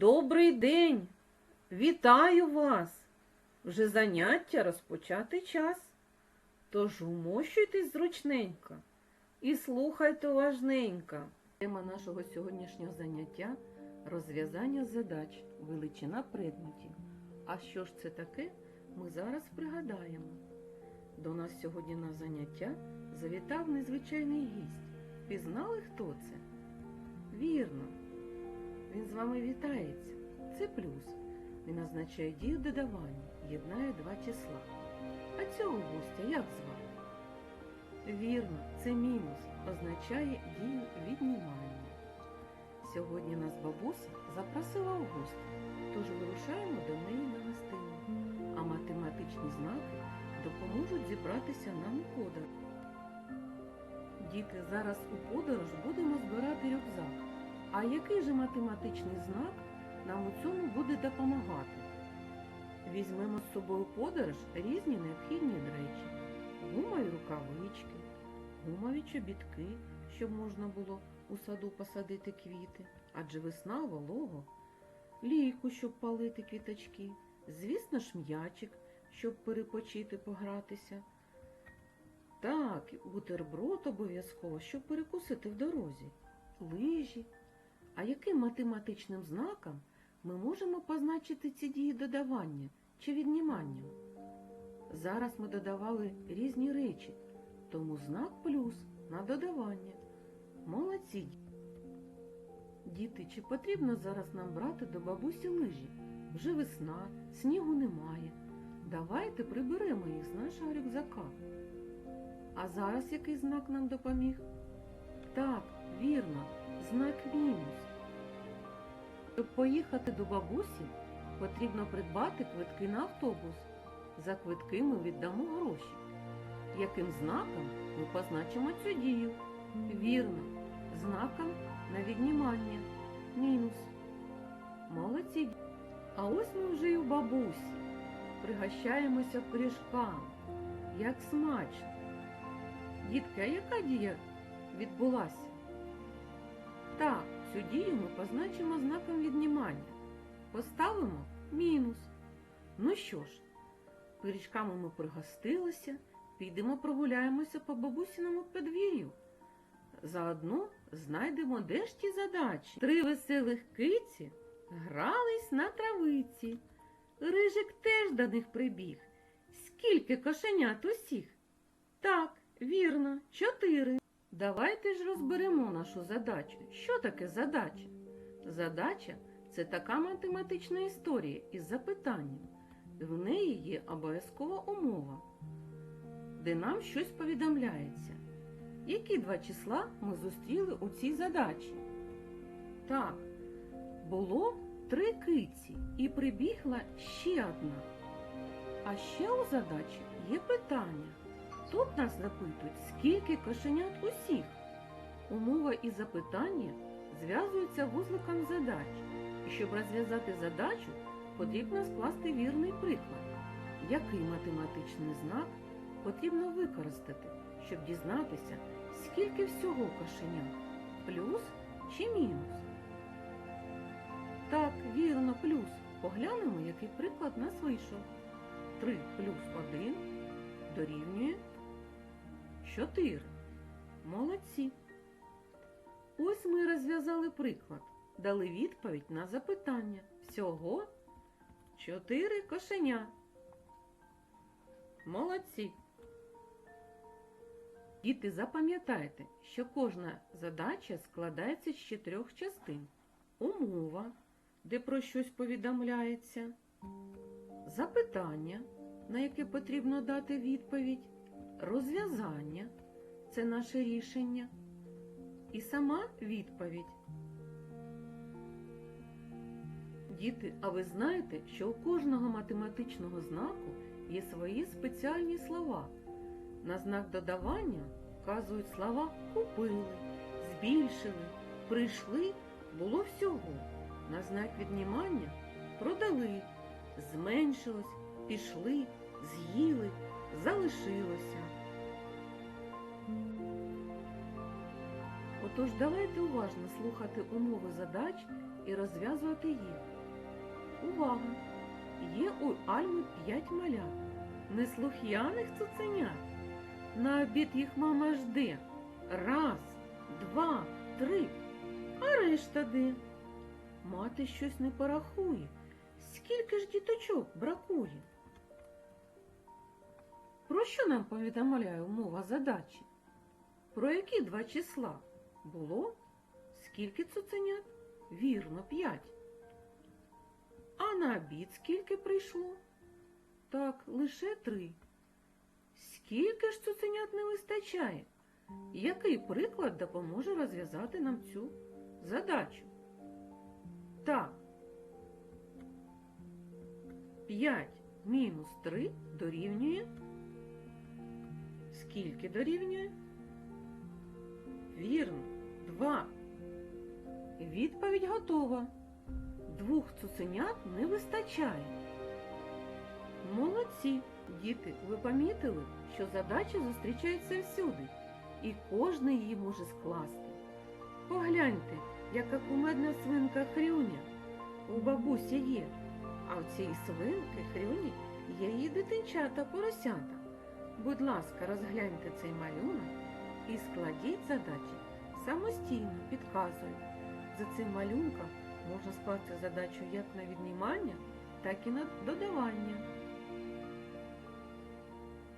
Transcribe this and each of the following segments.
Добрий день! Вітаю вас! Вже заняття розпочати час. Тож вмощуйтесь зручненько і слухайте уважненько. Тема нашого сьогоднішнього заняття розв'язання задач, величина предметів. А що ж це таке, ми зараз пригадаємо. До нас сьогодні на заняття завітав незвичайний гість. Пізнали, хто це? З вами вітається. Це плюс. Він означає дію додавання, єднає два числа. А цього гостя як звати? Вірно, це мінус, означає дію віднімання. Сьогодні нас бабуся запросила у гості, тож вирушаємо до неї на гостину. А математичні знаки допоможуть зібратися нам у подорож. Діти, зараз у подорож будемо збирати рюкзак. А який же математичний знак нам у цьому буде допомагати? Візьмемо з собою подорож різні необхідні речі, гумові рукавички, гумові чобітки, щоб можна було у саду посадити квіти, адже весна волого, лійку, щоб палити квіточки, звісно ж м'ячик, щоб перепочити, погратися. Так, бутерброд обов'язково, щоб перекусити в дорозі, лижі. А яким математичним знаком ми можемо позначити ці дії додавання чи віднімання? Зараз ми додавали різні речі, тому знак плюс на додавання. Молодці. Діти, чи потрібно зараз нам брати до бабусі лижі? Вже весна, снігу немає. Давайте приберемо їх з нашого рюкзака. А зараз який знак нам допоміг? Так, вірно, знак мінус. Щоб поїхати до бабусі, потрібно придбати квитки на автобус. За квитки ми віддамо гроші. Яким знаком ми позначимо цю дію? Вірно, знаком на віднімання. Мінус. Молодці. А ось ми вже й у бабусі. Пригощаємося пиріжками. Як смачно. Дітки, яка дія відбулася? Так, цю дію ми позначимо знаком віднімання. Поставимо мінус. Ну що ж, пиріжками ми пригостилися, підемо прогуляємося по бабусіному подвір'ю. Заодно знайдемо де ж ті задачі. Три веселих киці грались на травиці. Рижик теж до них прибіг. Скільки кошенят усіх? Так, вірно, чотири. Давайте ж розберемо нашу задачу. Що таке задача? Задача це така математична історія із запитанням. В неї є обов'язкова умова, де нам щось повідомляється. Які два числа ми зустріли у цій задачі? Так, було три киці і прибігла ще одна. А ще у задачі є питання. Тут нас запитують, скільки кошенят усіх. Умова і запитання зв'язуються вузликом задач. І щоб розв'язати задачу, потрібно скласти вірний приклад. Який математичний знак потрібно використати, щоб дізнатися, скільки всього кошенят? Плюс чи мінус? Так, вірно, плюс. Поглянемо, який приклад нас вийшов. 3 плюс 1 дорівнює 4. Молодці. Ось ми розв'язали приклад. Дали відповідь на запитання. Всього 4 кошеня. Молодці. Діти, запам'ятайте, що кожна задача складається з чотирьох частин. Умова, де про щось повідомляється, запитання, на яке потрібно дати відповідь, розв'язання це наше рішення, і сама відповідь. Діти, а ви знаєте, що у кожного математичного знаку є свої спеціальні слова. На знак додавання вказують слова купили, збільшили, прийшли, було всього. На знак віднімання продали, зменшилось, пішли, з'їли, залишилося. Отож, давайте уважно слухати умови задач і розв'язувати їх. Увага! Є у Альми п'ять малят, неслух'яних цуценят. На обід їх мама жде. Раз, два, три. А решта де? Мати щось не порахує. Скільки ж діточок бракує? Про що нам повідомляє умова задачі? Про які два числа? Було? Скільки цуценят? Вірно, п'ять. А на обід скільки прийшло? Так, лише три. Скільки ж цуценят не вистачає? Який приклад допоможе розв'язати нам цю задачу? Так. 5 мінус 3 дорівнює. Скільки дорівнює? Вірно, 2. Відповідь готова. Двох цуценят не вистачає. Молодці, діти, ви помітили, що задача зустрічається всюди, і кожен її може скласти. Погляньте, яка кумедна свинка Хрюня у бабусі є, а в цій свинки Хрюні є її дитинчата поросята. Будь ласка, розгляньте цей малюнок і складіть задачі самостійно, підказую. За цим малюнком можна скласти задачу як на віднімання, так і на додавання.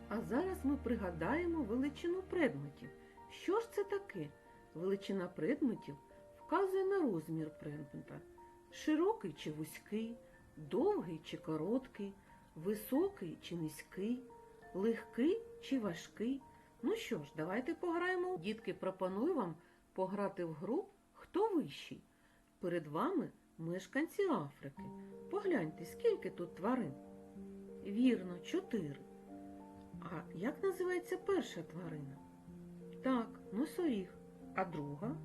А зараз ми пригадаємо величину предметів. Що ж це таке? Величина предметів вказує на розмір предмета. Широкий чи вузький, довгий чи короткий, високий чи низький, легкий чи важкий. Ну що ж, давайте пограємо. Дітки, пропоную вам пограти в гру Хто вищий? Перед вами мешканці Африки. Погляньте, скільки тут тварин. Вірно, чотири. А як називається перша тварина? Так, носоріг. А друга?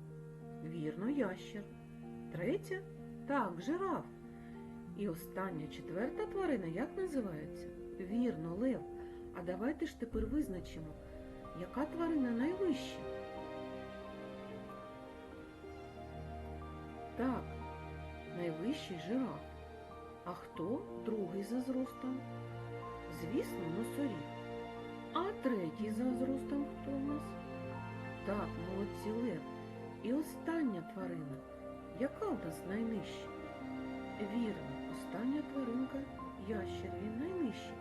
Вірно, ящер. Третя? Так, жираф. І остання четверта тварина як називається? Вірно, лев. А давайте ж тепер визначимо, яка тварина найвища. Так, найвищий жираф. А хто другий за зростом? Звісно, носоріг. А третій за зростом хто у нас? Так, молодці лев. І остання тварина. Яка у нас найнижча? Вірно, остання тваринка ящер, він найнижчий.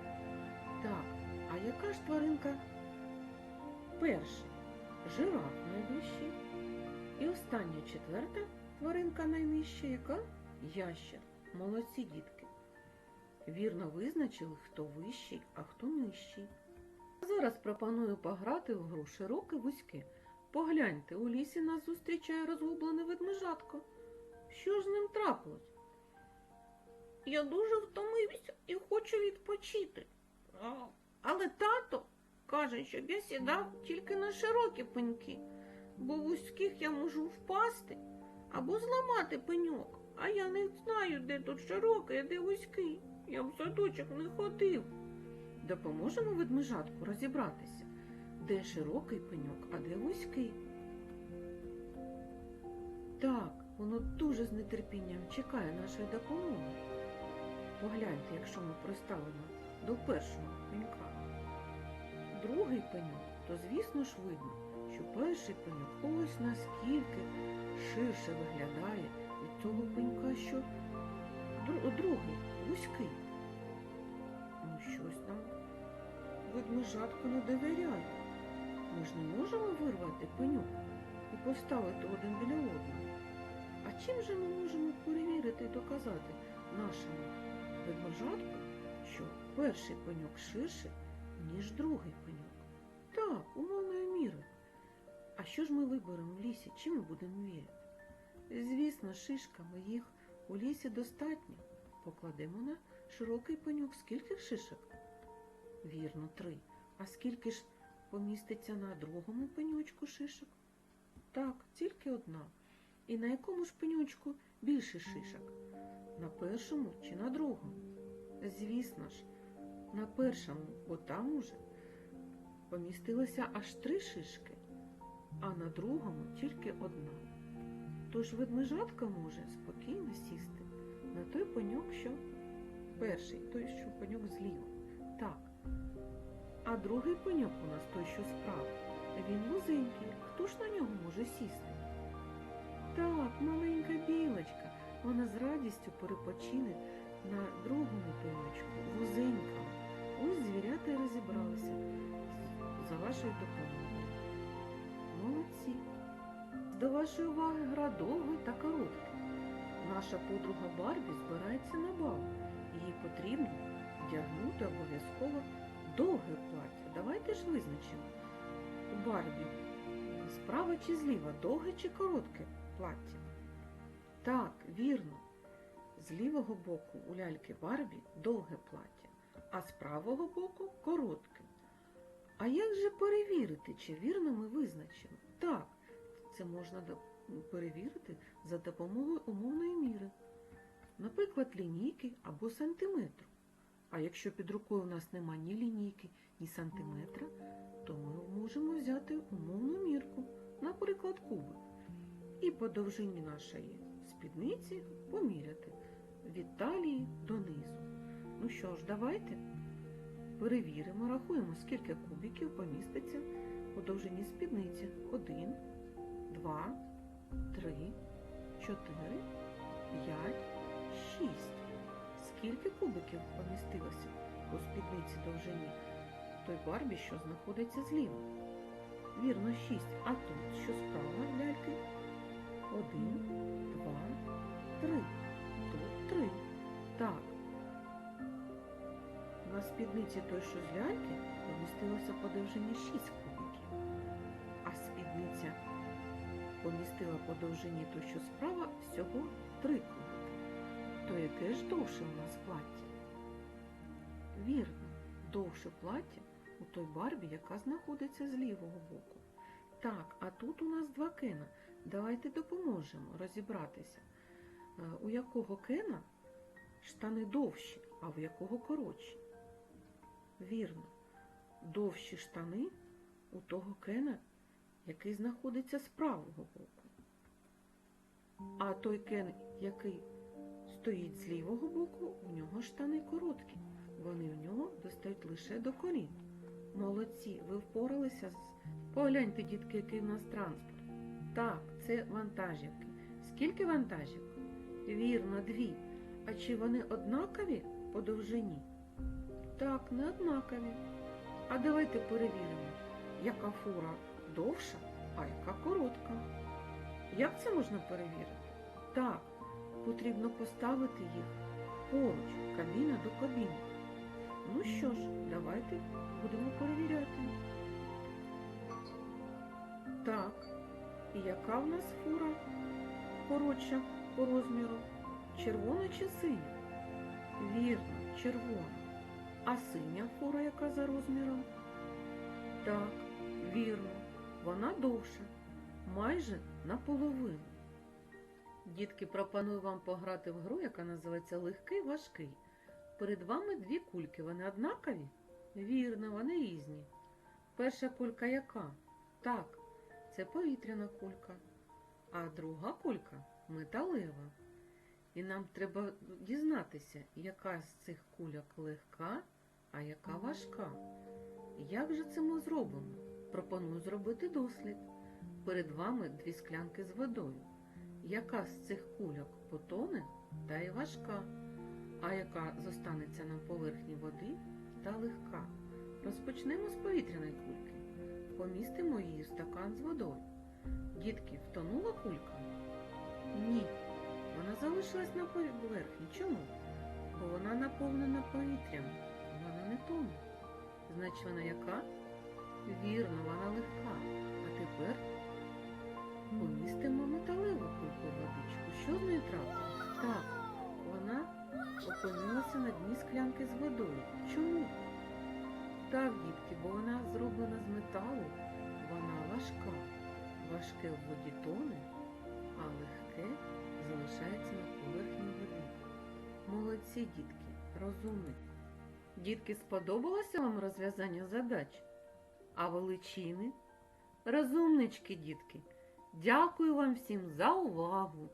Так, а яка ж тваринка перша? Жираф найвищий. І остання четверта тваринка найнижча, яка? Ящер. Молодці дітки. Вірно визначили, хто вищий, а хто нижчий. Зараз пропоную пограти в гру широке вузьке. Погляньте, у лісі нас зустрічає розгублене ведмежатко. Що ж з ним трапилось? Я дуже втомився і хочу відпочити. Але тато каже, щоб я сідав тільки на широкі пеньки, бо вузьких я можу впасти або зламати пеньок. А я не знаю, де тут широкий, а де вузький. Я в садочок не ходив. Допоможемо ведмежатку розібратися, де широкий пеньок, а де вузький. Так, воно дуже з нетерпінням чекає нашої допомоги. Погляньте, якщо ми приставимо до першого пенька другий пеньок, то звісно ж видно, що перший пеньок ось наскільки ширше виглядає від цього пенька, що другий вузький. Ну щось нам ведмежатко не довіряє. Ми ж не можемо вирвати пеньок і поставити один біля одного. А чим же ми можемо перевірити і доказати нашому ведмежатку, що перший пеньок ширший, ніж другий пеньок? Так, умовною мірою. А що ж ми виберемо в лісі? Чим ми будемо міряти? Звісно, шишками їх у лісі достатньо. Покладемо на широкий пеньок. Скільки шишок? Вірно, три. А скільки ж поміститься на другому пеньочку шишок? Так, тільки одна. І на якому ж пеньочку більше шишок? На першому чи на другому? Звісно ж, на першому, бо там уже помістилося аж три шишки. а на другому тільки одна. Тож ведмежатка може спокійно сісти на той пеньок, що перший, той, що пеньок зліва. Так. А другий пеньок у нас той, що справа. Він вузенький. Хто ж на нього може сісти? Так, маленька білочка. Вона з радістю перепочине на другому пеньочку, вузенькому. Ось звірята розібралися за вашою допомогою. Молодці. До вашої уваги гра довгий та короткий. Наша подруга Барбі збирається на бал. Їй потрібно вдягнути обов'язково довге плаття. Давайте ж визначимо. У Барбі справа чи зліва, довге чи коротке плаття? Так, вірно. З лівого боку у ляльки Барбі довге плаття, а з правого боку коротке. А як же перевірити, чи вірно ми визначили? Так, це можна перевірити за допомогою умовної міри, наприклад, лінійки або сантиметру. А якщо під рукою у нас нема ні лінійки, ні сантиметра, то ми можемо взяти умовну мірку, наприклад, кубик, і по довжині нашої спідниці поміряти від талії донизу. Що ж, давайте перевіримо, рахуємо, скільки кубиків поміститься у довжині спідниці. Один, два, три, чотири, п'ять, шість. Скільки кубиків помістилося у спідниці довжині той Барбі, що знаходиться зліва? Вірно, шість. А тут що справа ляльки? Один, два, три. Тут три. Спідниці той, що з ляльки, помістилося по довжині 6 кубиків, а спідниця помістила подовжині той, що справа, всього 3 кубики. То яке ж довше у нас плаття? Вірно, довше плаття у той барбі, яка знаходиться з лівого боку. Так, а тут у нас два кена. Давайте допоможемо розібратися, е, у якого кена штани довші, а в якого коротші. Вірно, довші штани у того кена, який знаходиться з правого боку. А той кен, який стоїть з лівого боку, у нього штани короткі. Вони в нього достають лише до колін. Молодці, ви впоралися з. Погляньте, дітки, який в нас транспорт. Так, це вантажівки. Скільки вантажівок? Вірно, дві. А чи вони однакові по довжині? Так, не однакові. А давайте перевіримо, яка фура довша, а яка коротка. Як це можна перевірити? Так, потрібно поставити їх поруч, кабіна до кабіни. Ну що ж, давайте будемо перевіряти. Так, і яка в нас фура коротша по розміру? Червона чи синя? Вірно, червона. А синя фура яка за розміром? Так, вірно, вона довша, майже наполовину. Дітки, пропоную вам пограти в гру, яка називається Легкий важкий. Перед вами дві кульки. Вони однакові? Вірно, вони різні. Перша кулька яка? Так, це повітряна кулька. А друга кулька металева. І нам треба дізнатися, яка з цих кульок легка, а яка важка. Як же це ми зробимо? Пропоную зробити дослід. Перед вами дві склянки з водою. Яка з цих кульок потоне та й важка, а яка зостанеться на поверхні води та легка. Розпочнемо з повітряної кульки. Помістимо її в стакан з водою. Дітки, втонула кулька? Ні. Вона залишилась на поверхні. Чому? Бо вона наповнена повітрям. Тоне. Значить, вона яка? Вірно, вона легка. А тепер помістимо металеву кульку водичку. Що з нею трапилось? Так, вона опинилася на дні склянки з водою. Чому? Так, дітки, бо вона зроблена з металу, вона важка. Важке в воді тоне, а легке залишається на поверхні води. Молодці, дітки, розумні. Дітки, сподобалося вам розв'язання задач? А величини? Розумнички, дітки. Дякую вам всім за увагу.